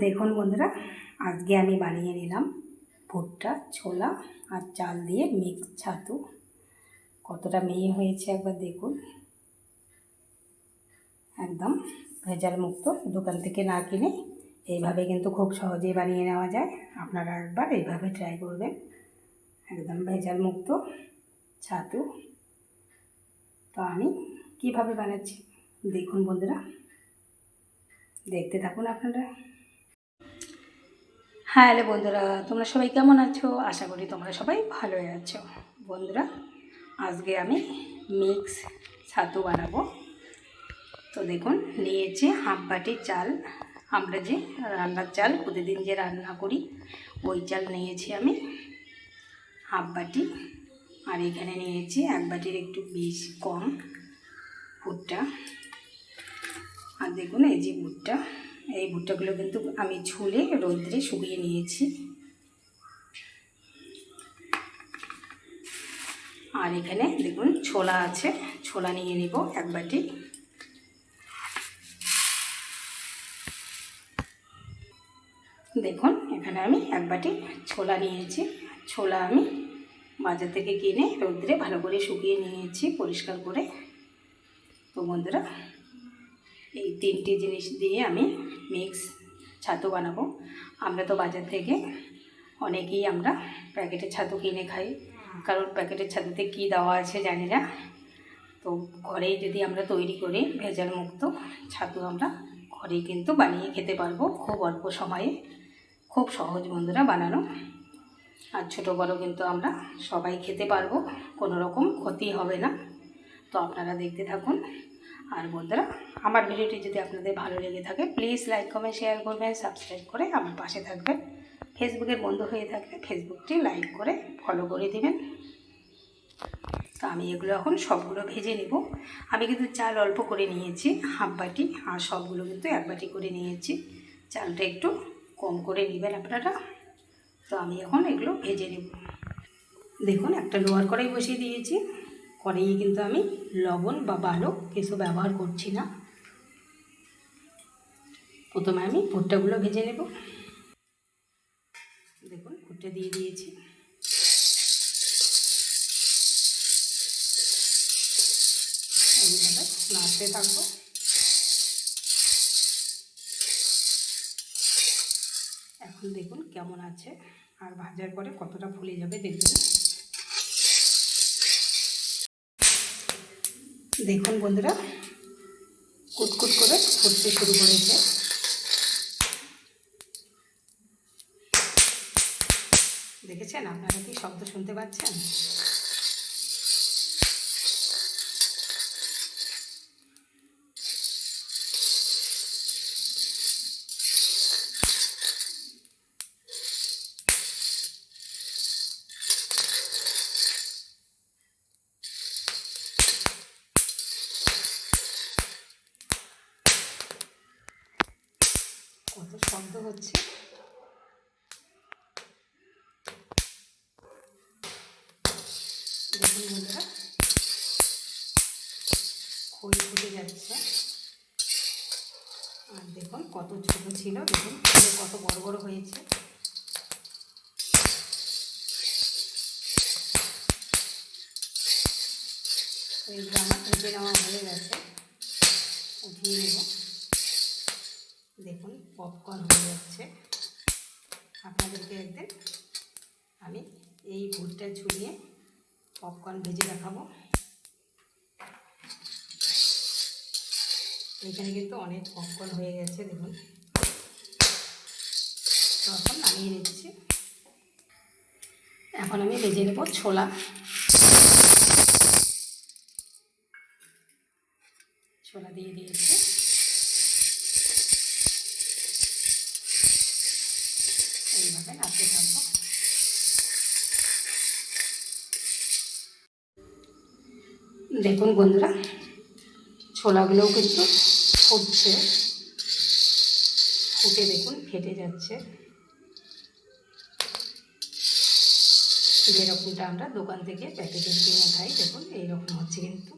দেখুন বন্ধুরা, আজকে আমি বানিয়ে নিলাম ভুট্টা, ছোলা আর চাল দিয়ে মিক্স ছাতু। কতটা মেয়ে হয়েছে একবার দেখুন। একদম ভেজাল মুক্ত দোকান থেকে না কিনে এইভাবে কিন্তু খুব সহজেই বানিয়ে নেওয়া যায়। আপনারা একবার এইভাবে ট্রাই করবেন। একদম ভেজাল মুক্ত ছাতু। তো আমি কীভাবে বানাচ্ছি, দেখুন বন্ধুরা। দেখতে থাকুন আপনারা। হ্যালো বন্ধুরা, তোমরা সবাই কেমন আছো? আশা করি তোমরা সবাই ভালোই আছো। বন্ধুরা, আজকে আমি মিক্স ছাতু বানাবো। তো দেখুন, নিয়েছি হাফ বাটি চাল। আমরা যে রান্নার চাল, প্রতিদিন যে রান্না করি, ওই চাল নিয়েছি আমি হাফ বাটি। আর এখানে নিয়েছি এক বাটির একটু বেশ কম ভুট্টা। আর দেখুন, এই যে ভুট্টা। এই ভুট্টাগুলো কিন্তু আমি ছুলে রোদ্রে শুকিয়ে নিয়েছি। আর এখানে দেখুন ছোলা আছে, ছোলা নিয়ে নিব এক বাটি। দেখুন এখানে আমি এক বাটি ছোলা নিয়েছি। ছোলা আমি বাজার থেকে কিনে রোদ্রে ভালো করে শুকিয়ে নিয়েছি পরিষ্কার করে। তো বন্ধুরা এই তিনটি জিনিস দিয়ে আমি মিক্স ছাতু বানাবো। আমরা তো বাজার থেকে অনেকেই আমরা প্যাকেটের ছাতু কিনে খাই। কারণ প্যাকেটের ছাতুতে কী দেওয়া আছে জানি না। তো ঘরেই যদি আমরা তৈরি করি ভেজাল মুক্ত ছাতু আমরা ঘরেই কিন্তু বানিয়ে খেতে পারব খুব অল্প সময়ে। খুব সহজ বন্ধুরা বানানো। আর ছোটো বড়ো কিন্তু আমরা সবাই খেতে পারব, কোনো রকম ক্ষতি হবে না। তো আপনারা দেখতে থাকুন আর বন্ধুরা, আমার ভিডিওটি যদি আপনাদের ভালো লেগে থাকে প্লিজ লাইক কমেন্ট শেয়ার করবেন সাবস্ক্রাইব করে আমার পাশে থাকবেন। ফেসবুকের বন্ধু হয়ে থাকলে ফেসবুকটি লাইক করে ফলো করে দিবেন। তো আমি এগুলো এখন সবগুলো ভেজে নেব। আমি কিন্তু চাল অল্প করে নিয়েছি, হাফ বাটি, আর সবগুলো কিন্তু এক বাটি করে নিয়েছি। চালটা একটু কম করে নেবেন আপনারা। তো আমি এখন এগুলো ভেজে নেব। দেখুন, একটা লোয়ার কড়াই বসিয়ে দিয়েছি। কড়াইয়ে কিন্তু আমি লবণ বা বালো কিছু ব্যবহার করছি না। প্রথমে আমি ভুট্টাগুলো ভেজে নেব। দেখুন, ভুট্টা দিয়ে দিয়েছি। নাড়তে থাকব। এখন দেখুন কেমন আছে। আর ভাজার পরে কতটা ফুলে যাবে দেখবেন। দেখুন বন্ধুরা কুটকুট করে ফুটতে শুরু করেছে। দেখেছেন আপনারা কি শব্দ শুনতে পাচ্ছেন? কত শব্দ হচ্ছে? দেখুন বন্ধুরা খই ফুটে যাচ্ছে। আর দেখুন কত ছোট ছিল, দেখুন কত বড় বড় হয়েছে। এইগুলো আমার উঠে নেওয়া হয়ে গেছে, উঠিয়ে নেব। পপকর্ন হয়ে যাচ্ছে। আপনাদেরকে একদিন আমি এই ভুটটা ছুলিয়ে পপকর্ন ভেজে দেখাবো। এখানে কিন্তু অনেক পপকর্ন হয়ে গেছে, দেখুন। তখন নামিয়ে নিচ্ছি। এখন আমি ভেজে নেব ছোলা। ছোলা দিয়ে দিয়েছি। দেখুন বন্ধুরা, ছোলাগুলোও কিন্তু ফুটছে। ফুটে দেখুন, ফেটে যাচ্ছে। যেরকমটা আমরা দোকান থেকে প্যাকেটে কিনে খাই, দেখুন, এইরকম হচ্ছে কিন্তু।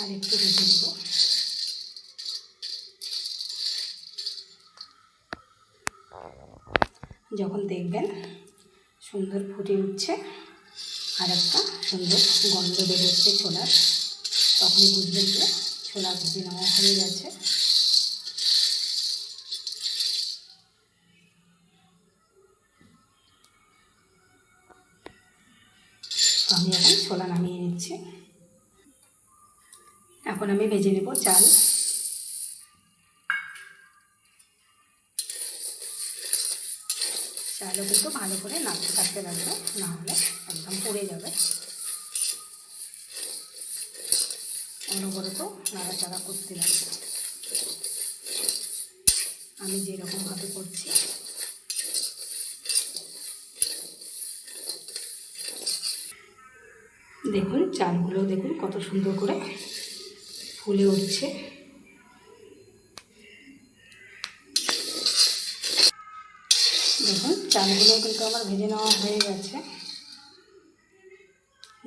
আর একটু ভেজে নেব যখন দেখবেন সুন্দর ফুটে উঠছে আর একটা সুন্দর গন্ধ বেরোচ্ছে ছোলার তখনই বুঝবেন যে ছোলা ভেজে নেওয়া হয়ে গেছে। আমি এখন ছোলা নামিয়ে নিচ্ছি। এখন আমি ভেজে নেব চাল। চালও কিন্তু ভালো করে নাড়তে থাকতে লাগবে না হলে একদম পড়ে যাবে। অনবরত নাড়াচাড়া করতে লাগবে আমি যেরকমভাবে করছি, দেখুন, চালগুলো দেখুন কত সুন্দর করে ফুলে উঠছে। চালগুলো কিন্তু আমার ভেজে নেওয়া হয়ে গেছে।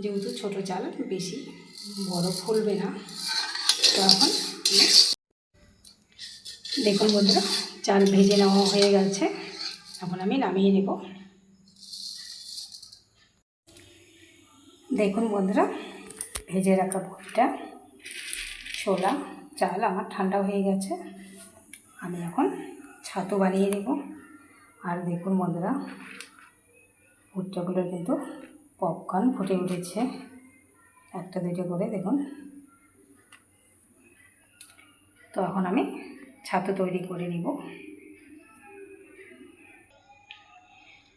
যেহেতু ছোট চাল, বেশি বড় ফুলবে না। তো এখন দেখুন বন্ধুরা, চাল ভেজে নেওয়া হয়ে গেছে। এখন আমি নামিয়ে নেব। দেখুন বন্ধুরা, ভেজে রাখা ভুট্টা, ছোলা, চাল আমার ঠান্ডা হয়ে গেছে। আমি এখন ছাতু বানিয়ে নেব। আর দেখুন বন্ধুরা, ভুট্টাগুলো কিন্তু পপকর্ন ফুটে উঠেছে। একটা, দুটো করে দেখুন। তো এখন আমি ছাতু তৈরি করে নিব।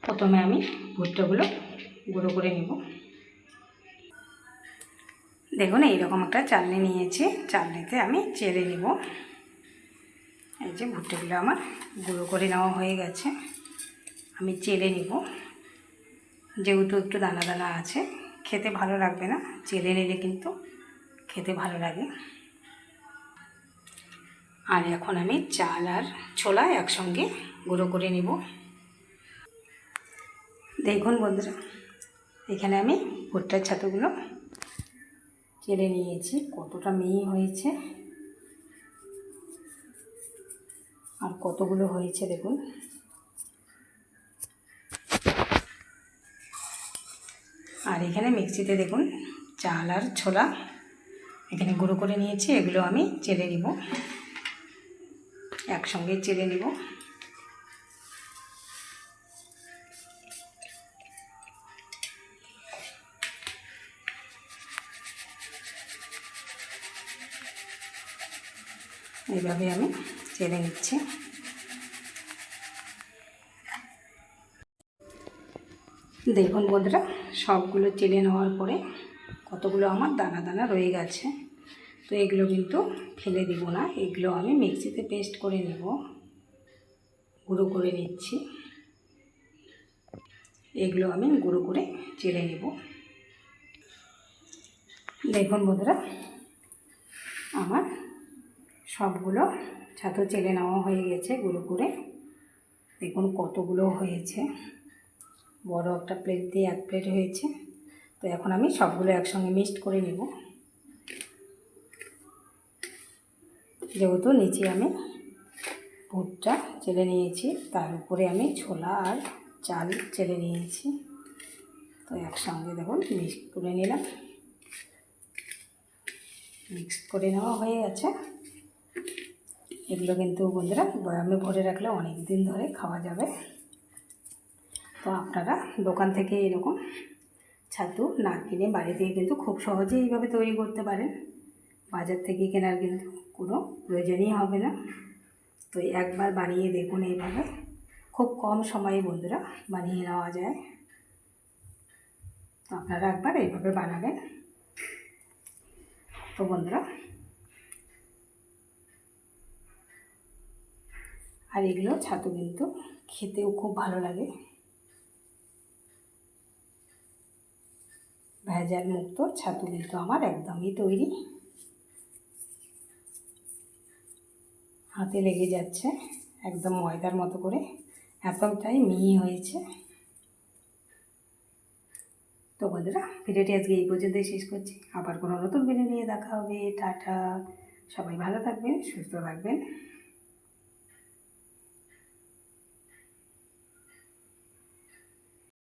প্রথমে আমি ভুট্টাগুলো গুঁড়ো করে নিব। দেখুন, এইরকম একটা চালনি নিয়েছি। চালনিতে আমি চেলে নিব। এই যে ভুট্টাগুলো আমার গুঁড়ো করে নেওয়া হয়ে গেছে। আমি চেলে নিব। যেহেতু একটু দানা দানা আছে, খেতে ভালো লাগবে না। চেলে নিলে কিন্তু খেতে ভালো লাগে। আর এখন আমি চাল আর ছোলা একসঙ্গে গুঁড়ো করে নিব। দেখুন বন্ধুরা, এখানে আমি ভুট্টার ছাতুগুলো চেলে নিয়েছি। কতটা মেয়ে হয়েছে আর কতগুলো হয়েছে দেখুন। আর এখানে মিক্সিতে দেখুন চাল আর ছোলা। এখানে গুঁড়ো করে নিয়েছি, এগুলো আমি চেলে নিব। একসঙ্গে চেলে নিব। এইভাবে আমি চেলে নিচ্ছি। দেখুন বন্ধুরা, সবগুলো চেলে নেওয়ার পরে কতগুলো আমার দানা দানা রয়ে গেছে। তো এগুলো কিন্তু ফেলে দিব না, এগুলো আমি মিক্সিতে পেস্ট করে নেব। গুঁড়ো করে নিচ্ছি। এগুলো আমি গুঁড়ো করে চেলে নেব। দেখুন বন্ধুরা, আমার সবগুলো ছাতু চেলে নেওয়া হয়ে গেছে গুঁড়ো করে। দেখুন কতগুলো হয়েছে। বড় একটা প্লেট দিয়ে এক প্লেট হয়েছে। তো এখন আমি সবগুলো একসঙ্গে মিক্সড করে নেব। যেহেতু নিচে আমি ভুট্টা চেলে নিয়েছি, তার উপরে আমি ছোলা আর চাল চেলে নিয়েছি। তো একসঙ্গে দেখুন মিক্স করে নিলাম। মিক্স করে নেওয়া হয়ে গেছে। এগুলো কিন্তু বন্ধুরা বয়ামে ভরে রাখলে অনেক দিন ধরে খাওয়া যাবে। তো আপনারা দোকান থেকে এরকম ছাতু না কিনে বাড়ি থেকে কিন্তু খুব সহজেই এইভাবে তৈরি করতে পারেন। বাজার থেকে কেনার কিন্তু কোনো প্রয়োজনই হবে না। তো একবার বানিয়ে দেখুন এইভাবে। খুব কম সময়ে বন্ধুরা বানিয়ে নেওয়া যায়। তো আপনারা একবার এইভাবে বানাবেন। তো বন্ধুরা, আর এগুলো ছাতু কিন্তু খেতেও খুব ভালো লাগে। ভেজাল মুক্ত ছাতু কিন্তু আমার একদমই তৈরি। হাতে লেগে যাচ্ছে একদম ময়দার মতো করে। এতটাই মিহি হয়েছে। তো বন্ধুরা, ভিডিওটি আজকে এই পর্যন্তই শেষ করছি। আবার কোনো নতুন ভিডিও নিয়ে দেখা হবে। টাটা। সবাই ভালো থাকবেন, সুস্থ থাকবেন।